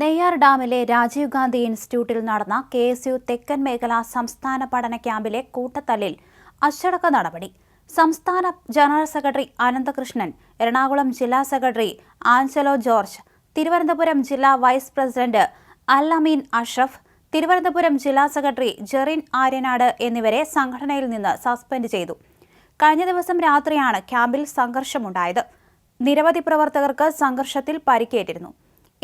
നെയ്യാർ ഡാമിലെ രാജീവ് ഗാന്ധി ഇൻസ്റ്റിറ്റ്യൂട്ടിൽ നടന്ന കെ എസ് യു തെക്കൻ മേഖല സംസ്ഥാന പഠന ക്യാമ്പിലെ കൂട്ടത്തല്ലിൽ അച്ചടക്ക നടപടി. സംസ്ഥാന ജനറൽ സെക്രട്ടറി അനന്തകൃഷ്ണൻ എറണാകുളം ജില്ലാ സെക്രട്ടറി ആഞ്ചലോ ജോർജ് തിരുവനന്തപുരം ജില്ലാ വൈസ് പ്രസിഡന്റ് അൽ അമീൻ അഷ്റഫ് തിരുവനന്തപുരം ജില്ലാ സെക്രട്ടറി ജെറിൻ ആര്യനാട് എന്നിവരെ സംഘടനയിൽ നിന്ന് സസ്പെൻഡ് ചെയ്തു. കഴിഞ്ഞ ദിവസം രാത്രിയാണ് ക്യാമ്പിൽ സംഘർഷമുണ്ടായത്. നിരവധി പ്രവർത്തകർക്ക് സംഘർഷത്തിൽ പരിക്കേറ്റിരുന്നു.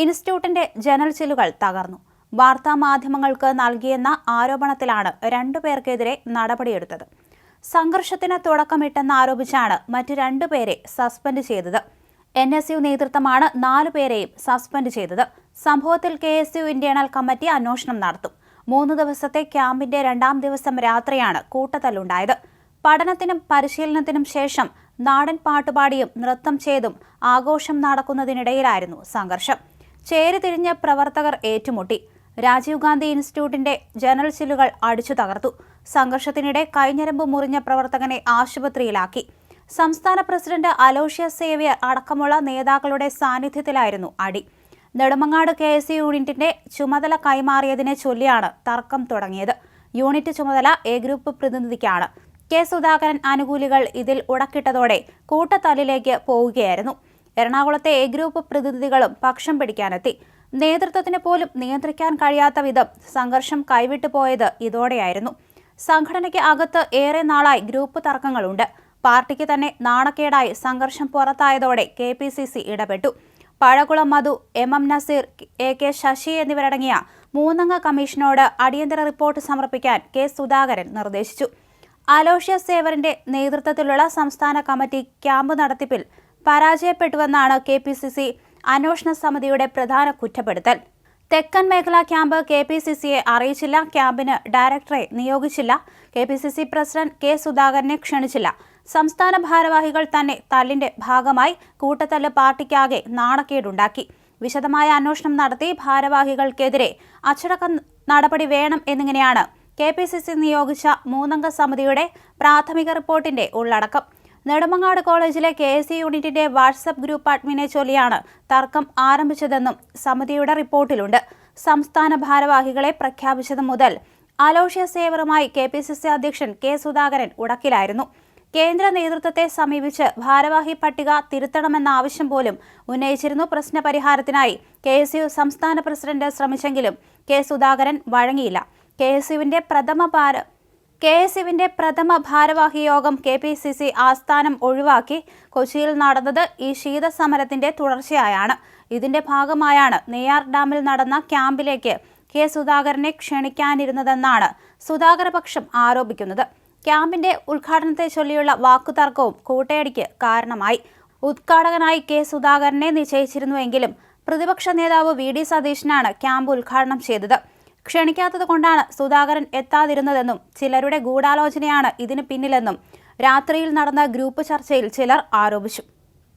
ഇൻസ്റ്റിറ്റ്യൂട്ടിന്റെ ജനൽ ചില്ലുകൾ തകർന്നു. വാർത്താ മാധ്യമങ്ങൾക്ക് നൽകിയെന്ന ആരോപണത്തിലാണ് രണ്ടുപേർക്കെതിരെ നടപടിയെടുത്തത്. സംഘർഷത്തിന് തുടക്കമിട്ടെന്നാരോപിച്ചാണ് മറ്റു രണ്ടുപേരെ സസ്പെൻഡ് ചെയ്തത്. എൻ എസ് യു നേതൃത്വമാണ് നാലുപേരെയും സസ്പെൻഡ് ചെയ്തത്. സംഭവത്തിൽ K S U internal committee അന്വേഷണം നടത്തും. മൂന്ന് ദിവസത്തെ ക്യാമ്പിന്റെ രണ്ടാം ദിവസം രാത്രിയാണ് കൂട്ടത്തല്ലുണ്ടായത്. പഠനത്തിനും പരിശീലനത്തിനും ശേഷം നാടൻ പാട്ടുപാടിയും നൃത്തം ചെയ്തും ആഘോഷം നടക്കുന്നതിനിടയിലായിരുന്നു സംഘർഷം. ചേരിതിരിഞ്ഞ് പ്രവർത്തകർ ഏറ്റുമുട്ടി. രാജീവ് ഗാന്ധി ഇൻസ്റ്റിറ്റ്യൂട്ടിന്റെ ജനറൽ ചില്ലുകൾ അടിച്ചു തകർത്തു. സംഘർഷത്തിനിടെ കൈഞ്ഞരമ്പ് മുറിഞ്ഞ പ്രവർത്തകനെ ആശുപത്രിയിലാക്കി. സംസ്ഥാന പ്രസിഡന്റ് അലോഷ്യ സേവ്യർ അടക്കമുള്ള നേതാക്കളുടെ സാന്നിധ്യത്തിലായിരുന്നു അടി. നെടുമങ്ങാട് കെ എസ് യൂണിറ്റിന്റെ ചുമതല കൈമാറിയതിനെ ചൊല്ലിയാണ് തർക്കം തുടങ്ങിയത്. യൂണിറ്റ് ചുമതല എ ഗ്രൂപ്പ് പ്രതിനിധിക്കാണ്. കെ സുധാകരൻ അനുകൂലികൾ ഇതിൽ ഉടക്കിട്ടതോടെ കൂട്ടത്തല്ലിലേക്ക് പോവുകയായിരുന്നു. എറണാകുളത്തെ എ ഗ്രൂപ്പ് പ്രതിനിധികളും പക്ഷം പിടിക്കാനെത്തി. നേതൃത്വത്തിന് പോലും നിയന്ത്രിക്കാൻ കഴിയാത്ത വിധം സംഘർഷം കൈവിട്ടു പോയത് ഇതോടെയായിരുന്നു. സംഘടനയ്ക്ക് അകത്ത് ഏറെ നാളായി ഗ്രൂപ്പ് തർക്കങ്ങളുണ്ട്. പാർട്ടിക്ക് തന്നെ നാണക്കേടായി സംഘർഷം പുറത്തായതോടെ കെ പി സി സി ഇടപെട്ടു. Pazhakulam Madhu M M Nazeer A K Shashi എന്നിവരടങ്ങിയ മൂന്നംഗ കമ്മീഷനോട് അടിയന്തര റിപ്പോർട്ട് സമർപ്പിക്കാൻ കെ സുധാകരൻ നിർദ്ദേശിച്ചു. അലോഷ്യ സേവറിന്റെ നേതൃത്വത്തിലുള്ള സംസ്ഥാന കമ്മിറ്റി ക്യാമ്പ് നടത്തിപ്പിൽ പരാജയപ്പെട്ടുവെന്നാണ് കെ പി സി സി അന്വേഷണ സമിതിയുടെ പ്രധാന കുറ്റപ്പെടുത്തൽ. തെക്കൻ മേഖലാ ക്യാമ്പ് കെ പി സി സിയെ അറിയിച്ചില്ല. ക്യാമ്പിന് ഡയറക്ടറെ നിയോഗിച്ചില്ല. K P C C president K സുധാകരനെ ക്ഷണിച്ചില്ല. സംസ്ഥാന ഭാരവാഹികൾ തന്നെ തല്ലിന്റെ ഭാഗമായി കൂട്ടത്തല്ല് പാർട്ടിക്കാകെ നാണക്കേടുണ്ടാക്കി. വിശദമായ അന്വേഷണം നടത്തി ഭാരവാഹികൾക്കെതിരെ അച്ചടക്ക നടപടി വേണം എന്നിങ്ങനെയാണ് കെ പി സി സി നിയോഗിച്ച മൂന്നംഗ സമിതിയുടെ പ്രാഥമിക റിപ്പോർട്ടിന്റെ ഉള്ളടക്കം. നെടുമങ്ങാട് കോളേജിലെ കെ എസ് യൂണിറ്റിന്റെ വാട്സപ്പ് ഗ്രൂപ്പ് അഡ്മിനെ ചൊല്ലിയാണ് തർക്കം ആരംഭിച്ചതെന്നും സമിതിയുടെ റിപ്പോർട്ടിലുണ്ട്. സംസ്ഥാന ഭാരവാഹികളെ പ്രഖ്യാപിച്ചത് മുതൽ അലോഷ്യ സേവറുമായി കെ പി സി സി അധ്യക്ഷൻ കെ സുധാകരൻ ഉടക്കിലായിരുന്നു. കേന്ദ്ര നേതൃത്വത്തെ സമീപിച്ച് ഭാരവാഹി പട്ടിക തിരുത്തണമെന്ന ആവശ്യം പോലും ഉന്നയിച്ചിരുന്നു. പ്രശ്നപരിഹാരത്തിനായി കെ എസ് യു സംസ്ഥാന പ്രസിഡന്റ് ശ്രമിച്ചെങ്കിലും കെ സുധാകരൻ വഴങ്ങിയില്ല. കെ എസ് യുവിന്റെ പ്രഥമ ഭാര കെ എസ് യുവിന്റെ പ്രഥമ ഭാരവാഹി യോഗം കെ പി സി സി ആസ്ഥാനം ഒഴിവാക്കി കൊച്ചിയിൽ നടന്നത് ഈ ശീതസമരത്തിന്റെ തുടർച്ചയായാണ്. ഇതിന്റെ ഭാഗമായാണ് നെയ്യാർ ഡാമിൽ നടന്ന ക്യാമ്പിലേക്ക് കെ സുധാകരനെ ക്ഷണിക്കാനിരുന്നതെന്നാണ് സുധാകരപക്ഷം ആരോപിക്കുന്നത്. ക്യാമ്പിന്റെ ഉദ്ഘാടനത്തെ ചൊല്ലിയുള്ള വാക്കുതർക്കവും കൂട്ടയടിക്ക് കാരണമായി. ഉദ്ഘാടകനായി കെ സുധാകരനെ നിശ്ചയിച്ചിരുന്നുവെങ്കിലും പ്രതിപക്ഷ നേതാവ് വി ഡി സതീശനാണ് ക്യാമ്പ് ഉദ്ഘാടനം ചെയ്തത്. ക്ഷണിക്കാത്തത് കൊണ്ടാണ് സുധാകരൻ എത്താതിരുന്നതെന്നും ചിലരുടെ ഗൂഢാലോചനയാണ് ഇതിന് പിന്നിലെന്നും രാത്രിയിൽ നടന്ന ഗ്രൂപ്പ് ചർച്ചയിൽ ചിലർ ആരോപിച്ചു.